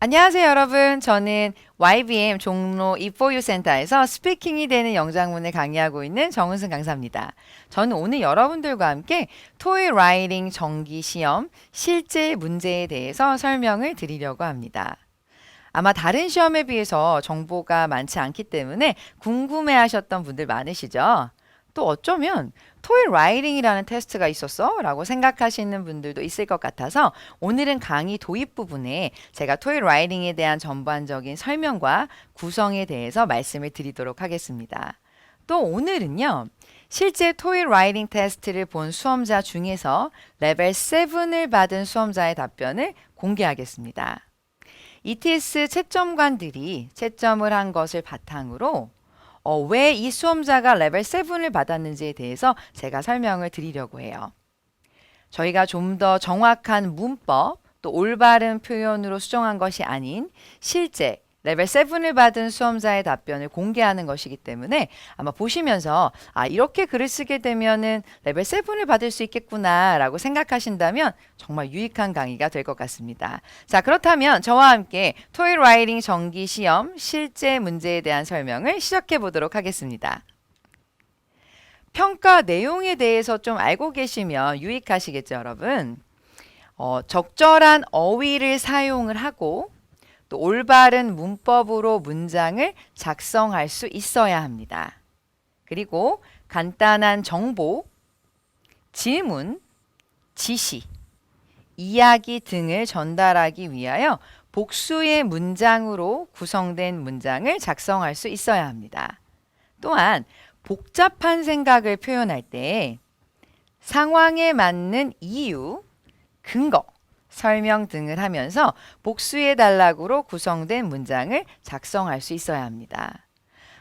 안녕하세요, 여러분. 저는 YBM 종로 E4U 센터에서 스피킹이 되는 영장문을 강의하고 있는 정은승 강사입니다. 저는 오늘 여러분들과 함께 토이 라이팅 정기 시험 실제 문제에 대해서 설명을 드리려고 합니다. 아마 다른 시험에 비해서 정보가 많지 않기 때문에 궁금해 하셨던 분들 많으시죠? 또 어쩌면 토이 라이팅이라는 테스트가 있었어? 라고 생각하시는 분들도 있을 것 같아서 오늘은 강의 도입 부분에 제가 토이 라이팅에 대한 전반적인 설명과 구성에 대해서 말씀을 드리도록 하겠습니다. 또 오늘은요. 실제 토이 라이팅 테스트를 본 수험자 중에서 레벨 7을 받은 수험자의 답변을 공개하겠습니다. ETS 채점관들이 채점을 한 것을 바탕으로 어, 왜 이 수험자가 레벨 7을 받았는지에 대해서 제가 설명을 드리려고 해요. 저희가 좀 더 정확한 문법 또 올바른 표현으로 수정한 것이 아닌 실제 레벨 7을 받은 수험자의 답변을 공개하는 것이기 때문에 아마 보시면서 아 이렇게 글을 쓰게 되면은 레벨 7을 받을 수 있겠구나라고 생각하신다면 정말 유익한 강의가 될 것 같습니다. 자 그렇다면 저와 함께 토이 라이팅 정기 시험 실제 문제에 대한 설명을 시작해 보도록 하겠습니다. 평가 내용에 대해서 좀 알고 계시면 유익하시겠죠, 여러분. 어, 적절한 어휘를 사용을 하고 또 올바른 문법으로 문장을 작성할 수 있어야 합니다. 그리고 간단한 정보, 질문, 지시, 이야기 등을 전달하기 위하여 복수의 문장으로 구성된 문장을 작성할 수 있어야 합니다. 또한 복잡한 생각을 표현할 때 상황에 맞는 이유, 근거, 설명 등을 하면서 복수의 단락으로 구성된 문장을 작성할 수 있어야 합니다.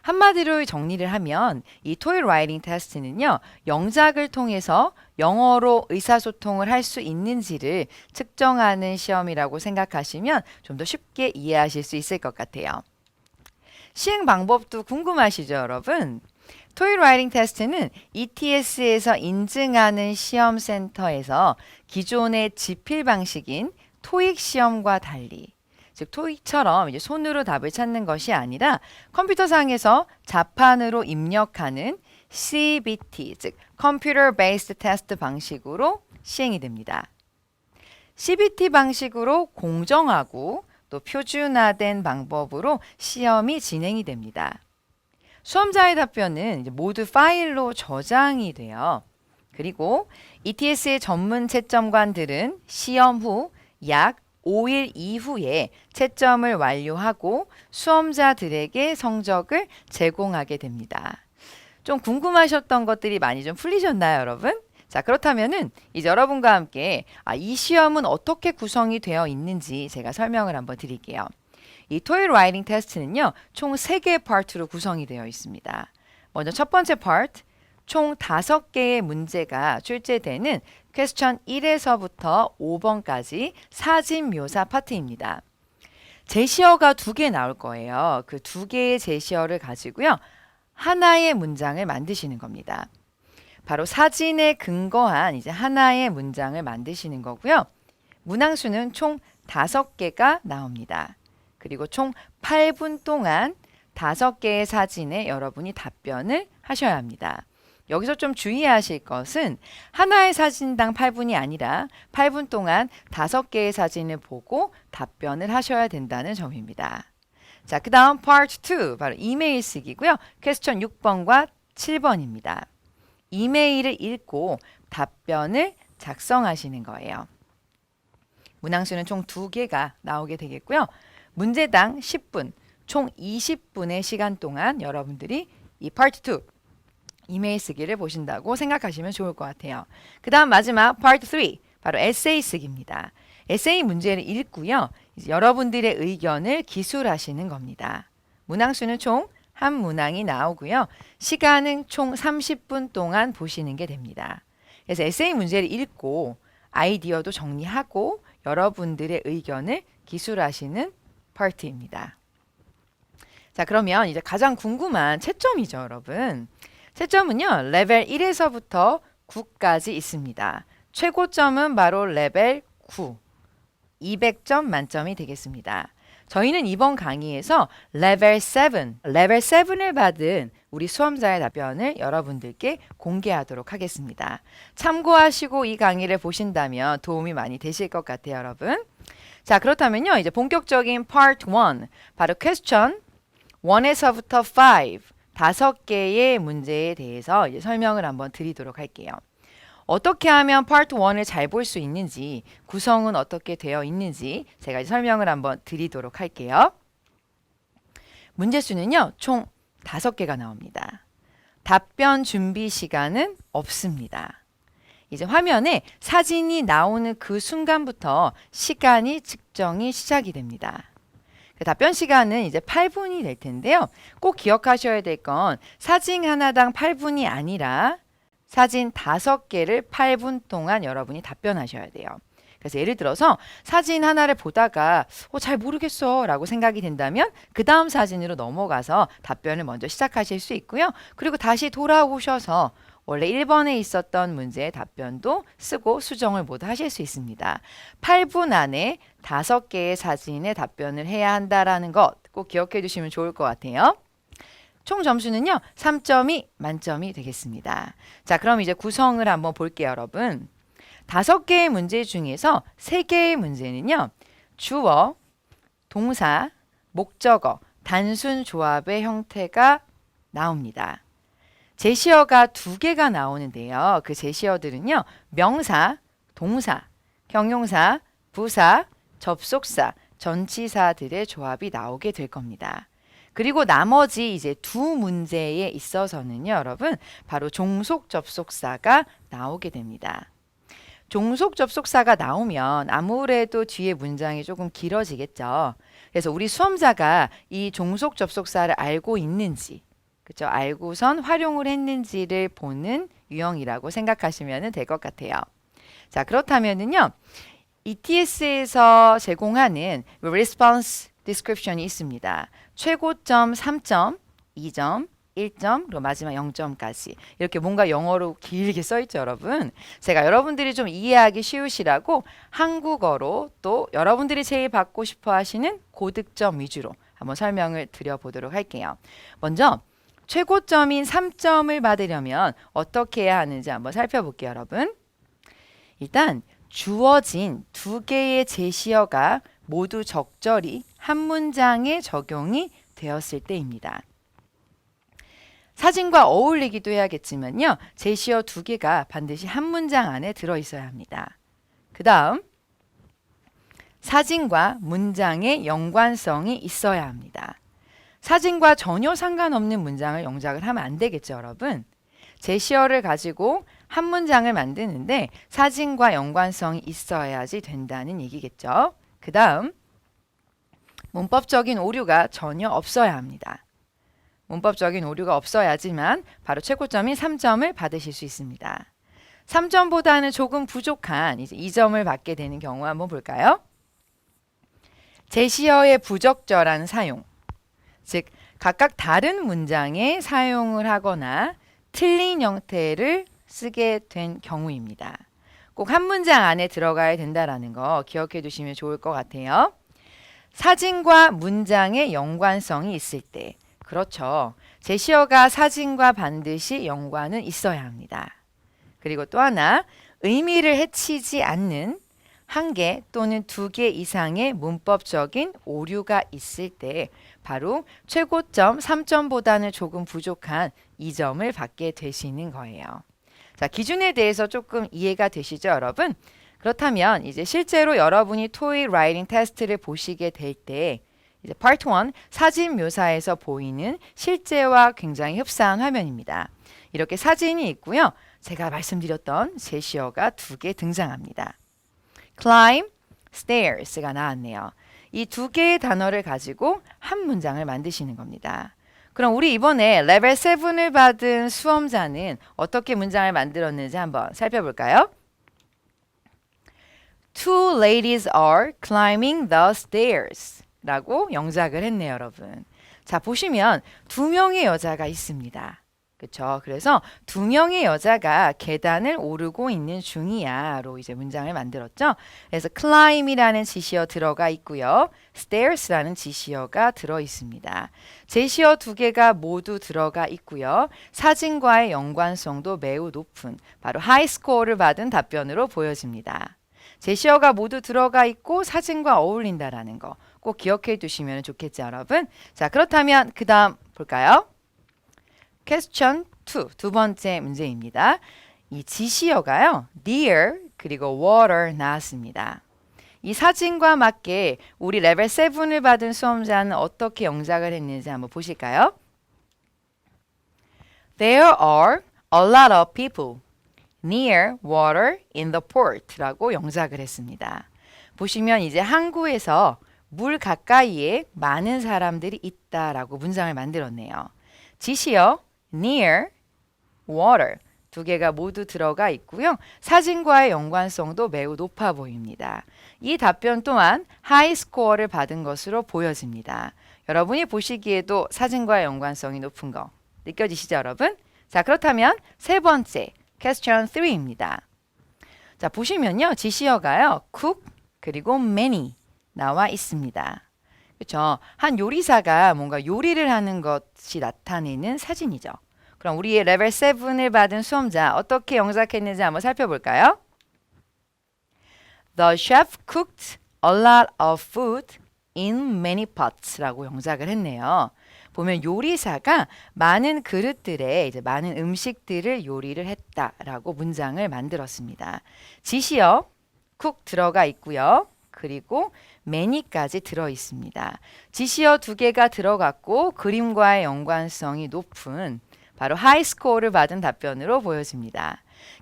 한마디로 정리를 하면 이 토이 라이팅 테스트는요. 영작을 통해서 영어로 의사소통을 할 수 있는지를 측정하는 시험이라고 생각하시면 좀 더 쉽게 이해하실 수 있을 것 같아요. 시행 방법도 궁금하시죠, 여러분? 토이 라이팅 테스트는 ETS에서 인증하는 시험 센터에서 기존의 지필 방식인 토익 시험과 달리 즉 토익처럼 이제 손으로 답을 찾는 것이 아니라 컴퓨터상에서 자판으로 입력하는 CBT 즉 Computer Based Test 방식으로 시행이 됩니다. CBT 방식으로 공정하고 또 표준화된 방법으로 시험이 진행이 됩니다. 수험자의 답변은 모두 파일로 저장이 돼요. 그리고 ETS의 전문 채점관들은 시험 후 약 5일 이후에 채점을 완료하고 수험자들에게 성적을 제공하게 됩니다. 좀 궁금하셨던 것들이 많이 좀 풀리셨나요, 여러분? 자, 그렇다면은 이제 여러분과 함께 아, 이 시험은 어떻게 구성이 되어 있는지 제가 설명을 한번 드릴게요. 이 토이 라이팅 테스트는요, 총 3개의 파트로 구성이 되어 있습니다. 먼저 첫 번째 파트, 총 5개의 문제가 출제되는 퀘스천 1에서부터 5번까지 사진 묘사 파트입니다. 제시어가 두 개 나올 거예요. 그 두 개의 제시어를 가지고요. 하나의 문장을 만드시는 겁니다. 바로 사진에 근거한 이제 하나의 문장을 만드시는 거고요. 문항수는 총 5개가 나옵니다. 그리고 총 8분 동안 5개의 사진에 여러분이 답변을 하셔야 합니다. 여기서 좀 주의하실 것은 하나의 사진당 8분이 아니라 8분 동안 5개의 사진을 보고 답변을 하셔야 된다는 점입니다. 자, 그 다음 part 2 바로 이메일 쓰기고요. 퀘스천 6번과 7번입니다. 이메일을 읽고 답변을 작성하시는 거예요. 문항수는 총 2개가 나오게 되겠고요. 문제당 10분, 총 20분의 시간 동안 여러분들이 이 파트 2 이메일 쓰기를 보신다고 생각하시면 좋을 것 같아요. 그 다음 마지막 파트 3 바로 에세이 쓰기입니다. 에세이 문제를 읽고요. 여러분들의 의견을 기술하시는 겁니다. 문항수는 총 한 문항이 나오고요. 시간은 총 30분 동안 보시는 게 됩니다. 그래서 에세이 문제를 읽고 아이디어도 정리하고 여러분들의 의견을 기술하시는 파트입니다. 자, 그러면 이제 가장 궁금한 채점이죠, 여러분. 채점은요, 레벨 1에서부터 9까지 있습니다. 최고점은 바로 레벨 9. 200점 만점이 되겠습니다. 저희는 이번 강의에서 레벨 7, 레벨 7을 받은 우리 수험자의 답변을 여러분들께 공개하도록 하겠습니다. 참고하시고 이 강의를 보신다면 도움이 많이 되실 것 같아요, 여러분. 자, 그렇다면요. 이제 본격적인 part 1, 바로 question 1에서부터 5, 다섯 개의 문제에 대해서 이제 설명을 한번 드리도록 할게요. 어떻게 하면 파트 1을 잘 볼 수 있는지, 구성은 어떻게 되어 있는지 제가 설명을 한번 드리도록 할게요. 문제 수는요, 총 다섯 개가 나옵니다. 답변 준비 시간은 없습니다. 이제 화면에 사진이 나오는 그 순간부터 시간이 측정이 시작이 됩니다. 그 답변 시간은 이제 8분이 될 텐데요. 꼭 기억하셔야 될 건 사진 하나당 8분이 아니라 사진 5개를 8분 동안 여러분이 답변하셔야 돼요. 그래서 예를 들어서 사진 하나를 보다가 어, 잘 모르겠어 라고 생각이 된다면 그 다음 사진으로 넘어가서 답변을 먼저 시작하실 수 있고요. 그리고 다시 돌아오셔서 원래 1번에 있었던 문제의 답변도 쓰고 수정을 모두 하실 수 있습니다. 8분 안에 5개의 사진의 답변을 해야 한다라는 것 꼭 기억해 주시면 좋을 것 같아요. 총 점수는요, 3점이 만점이 되겠습니다. 자, 그럼 이제 구성을 한번 볼게요, 여러분. 다섯 개의 문제 중에서 세 개의 문제는요, 주어, 동사, 목적어, 단순 조합의 형태가 나옵니다. 제시어가 두 개가 나오는데요. 그 제시어들은요, 명사, 동사, 형용사, 부사, 접속사, 전치사들의 조합이 나오게 될 겁니다. 그리고 나머지 이제 두 문제에 있어서는요, 여러분, 바로 종속 접속사가 나오게 됩니다. 종속 접속사가 나오면 아무래도 뒤에 문장이 조금 길어지겠죠. 그래서 우리 수험자가 이 종속 접속사를 알고 있는지, 그죠? 알고선 활용을 했는지를 보는 유형이라고 생각하시면 될 것 같아요. 자, 그렇다면은요. ETS에서 제공하는 response description이 있습니다. 최고점 3점, 2점, 1점, 그리고 마지막 0점까지 이렇게 뭔가 영어로 길게 써 있죠, 여러분. 제가 여러분들이 좀 이해하기 쉬우시라고 한국어로 또 여러분들이 제일 받고 싶어 하시는 고득점 위주로 한번 설명을 드려 보도록 할게요. 먼저 최고점인 3점을 받으려면 어떻게 해야 하는지 한번 살펴볼게요, 여러분. 일단 주어진 두 개의 제시어가 모두 적절히 한 문장에 적용이 되었을 때입니다. 사진과 어울리기도 해야겠지만요. 제시어 두 개가 반드시 한 문장 안에 들어 있어야 합니다. 그 다음, 사진과 문장의 연관성이 있어야 합니다. 사진과 전혀 상관없는 문장을 영작을 하면 안 되겠죠, 여러분. 제시어를 가지고 한 문장을 만드는데 사진과 연관성이 있어야지 된다는 얘기겠죠. 그 다음, 문법적인 오류가 전혀 없어야 합니다. 문법적인 오류가 없어야지만 바로 최고점인 3점을 받으실 수 있습니다. 3점보다는 조금 부족한 이제 2점을 받게 되는 경우 한번 볼까요? 제시어의 부적절한 사용. 즉 각각 다른 문장에 사용을 하거나 틀린 형태를 쓰게 된 경우입니다. 꼭 한 문장 안에 들어가야 된다라는 거 기억해 두시면 좋을 것 같아요. 사진과 문장의 연관성이 있을 때 그렇죠. 제시어가 사진과 반드시 연관은 있어야 합니다. 그리고 또 하나 의미를 해치지 않는 한 개 또는 두 개 이상의 문법적인 오류가 있을 때 바로 최고점 3점보다는 조금 부족한 2점을 받게 되시는 거예요. 자, 기준에 대해서 조금 이해가 되시죠, 여러분? 그렇다면 이제 실제로 여러분이 토익 라이팅 테스트를 보시게 될 때 이제 파트 1 사진 묘사에서 보이는 실제와 굉장히 흡사한 화면입니다. 이렇게 사진이 있고요. 제가 말씀드렸던 제시어가 두 개 등장합니다. climb, stairs가 나왔네요. 이 두 개의 단어를 가지고 한 문장을 만드시는 겁니다. 그럼 우리 이번에 레벨 7을 받은 수험자는 어떻게 문장을 만들었는지 한번 살펴볼까요? Two ladies are climbing the stairs 라고 영작을 했네요, 여러분. 자, 보시면 두 명의 여자가 있습니다. 그렇죠. 그래서 두 명의 여자가 계단을 오르고 있는 중이야로 이제 문장을 만들었죠. 그래서 climb이라는 지시어 들어가 있고요. stairs라는 지시어가 들어 있습니다. 제시어 두 개가 모두 들어가 있고요. 사진과의 연관성도 매우 높은 바로 하이 스코어를 받은 답변으로 보여집니다. 제시어가 모두 들어가 있고 사진과 어울린다라는 거 꼭 기억해 두시면 좋겠죠, 여러분. 자, 그렇다면 그다음 볼까요? Question 2. 두 번째 문제입니다. 이 지시어가요. near 그리고 water 나왔습니다. 이 사진과 맞게 우리 레벨 7을 받은 수험자는 어떻게 영작을 했는지 한번 보실까요? There are a lot of people near water in the port라고 영작을 했습니다. 보시면 이제 항구에서 물 가까이에 많은 사람들이 있다라고 문장을 만들었네요. 지시어 near water 두 개가 모두 들어가 있고요. 사진과의 연관성도 매우 높아 보입니다. 이 답변 또한 하이 스코어를 받은 것으로 보여집니다. 여러분이 보시기에도 사진과의 연관성이 높은 거 느껴지시죠, 여러분? 자, 그렇다면 세 번째 question 3입니다. 자, 보시면요. 지시어가요. cook 그리고 many 나와 있습니다. 그렇죠? 한 요리사가 뭔가 요리를 하는 것이 나타내는 사진이죠. 그럼 우리의 레벨 7을 받은 수험자 어떻게 영작했는지 한번 살펴볼까요? The chef cooked a lot of food in many pots라고 영작을 했네요. 보면 요리사가 많은 그릇들에 이제 많은 음식들을 요리를 했다라고 문장을 만들었습니다. 지시어 cook 들어가 있고요. 그리고 many까지 들어 있습니다. 지시어 두 개가 들어갔고 그림과의 연관성이 높은 바로 하이 스코어를 받은 답변으로 보여집니다.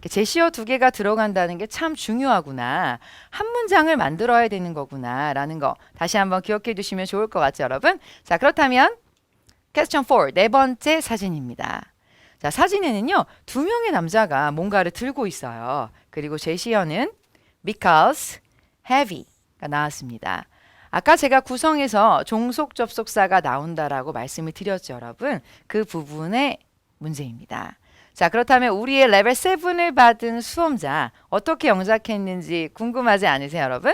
제시어 두 개가 들어간다는 게 참 중요하구나. 한 문장을 만들어야 되는 거구나 라는 거 다시 한번 기억해 두시면 좋을 것 같죠, 여러분? 자, 그렇다면 퀘스천 4, 네 번째 사진입니다. 자, 사진에는요. 두 명의 남자가 뭔가를 들고 있어요. 그리고 제시어는 because heavy가 나왔습니다. 아까 제가 구성에서 종속 접속사가 나온다라고 말씀을 드렸죠, 여러분. 그 부분의 문제입니다. 자, 그렇다면 우리의 레벨 7을 받은 수험자 어떻게 영작했는지 궁금하지 않으세요, 여러분?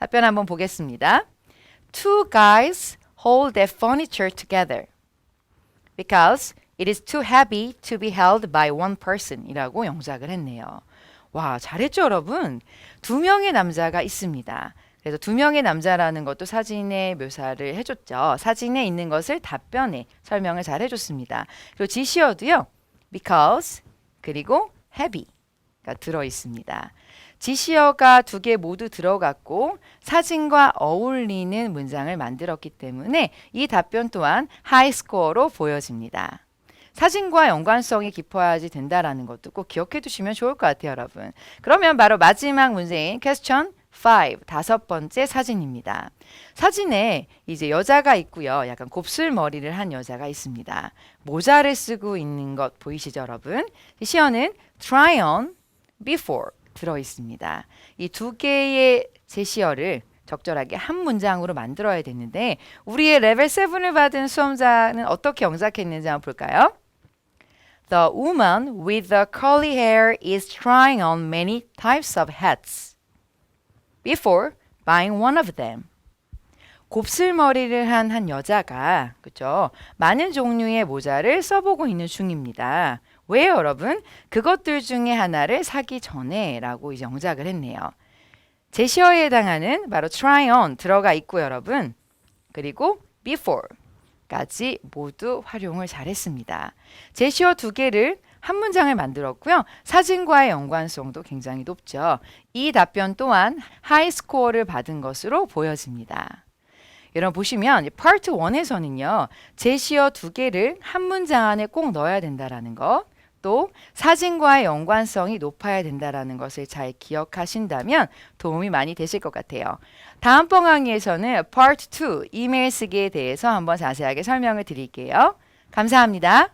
답변 한번 보겠습니다. Two guys hold their furniture together because it is too heavy to be held by one person 이라고 영작을 했네요. 와, 잘했죠, 여러분? 두 명의 남자가 있습니다. 그래서 두 명의 남자라는 것도 사진에 묘사를 해줬죠. 사진에 있는 것을 답변에 설명을 잘 해줬습니다. 그리고 지시어도요. because 그리고 heavy가 들어 있습니다. 지시어가 두 개 모두 들어갔고 사진과 어울리는 문장을 만들었기 때문에 이 답변 또한 하이 스코어로 보여집니다. 사진과 연관성이 깊어야지 된다라는 것도 꼭 기억해 두시면 좋을 것 같아요, 여러분. 그러면 바로 마지막 문제인 퀘스천 5, 다섯 번째 사진입니다. 사진에 이제 여자가 있고요. 약간 곱슬머리를 한 여자가 있습니다. 모자를 쓰고 있는 것 보이시죠, 여러분? 시어는 try on before 들어 있습니다. 이 두 개의 제시어를 적절하게 한 문장으로 만들어야 되는데 우리의 레벨 7을 받은 수험자는 어떻게 영작했는지 한번 볼까요? The woman with the curly hair is trying on many types of hats. Before buying one of them. 곱슬머리를 한 한 여자가 그죠? 많은 종류의 모자를 써보고 있는 중입니다. 왜 여러분? 그것들 중에 하나를 사기 전에라고 이제 영작을 했네요. 제시어에 해당하는 바로 try on 들어가 있고 여러분. 그리고 before까지 모두 활용을 잘했습니다. 제시어 두 개를 한 문장을 만들었고요. 사진과의 연관성도 굉장히 높죠. 이 답변 또한 하이 스코어를 받은 것으로 보여집니다. 여러분 보시면 파트 1에서는요. 제시어 두 개를 한 문장 안에 꼭 넣어야 된다라는 것. 또 사진과의 연관성이 높아야 된다라는 것을 잘 기억하신다면 도움이 많이 되실 것 같아요. 다음 번 강의에서는 파트 2 이메일 쓰기에 대해서 한번 자세하게 설명을 드릴게요. 감사합니다.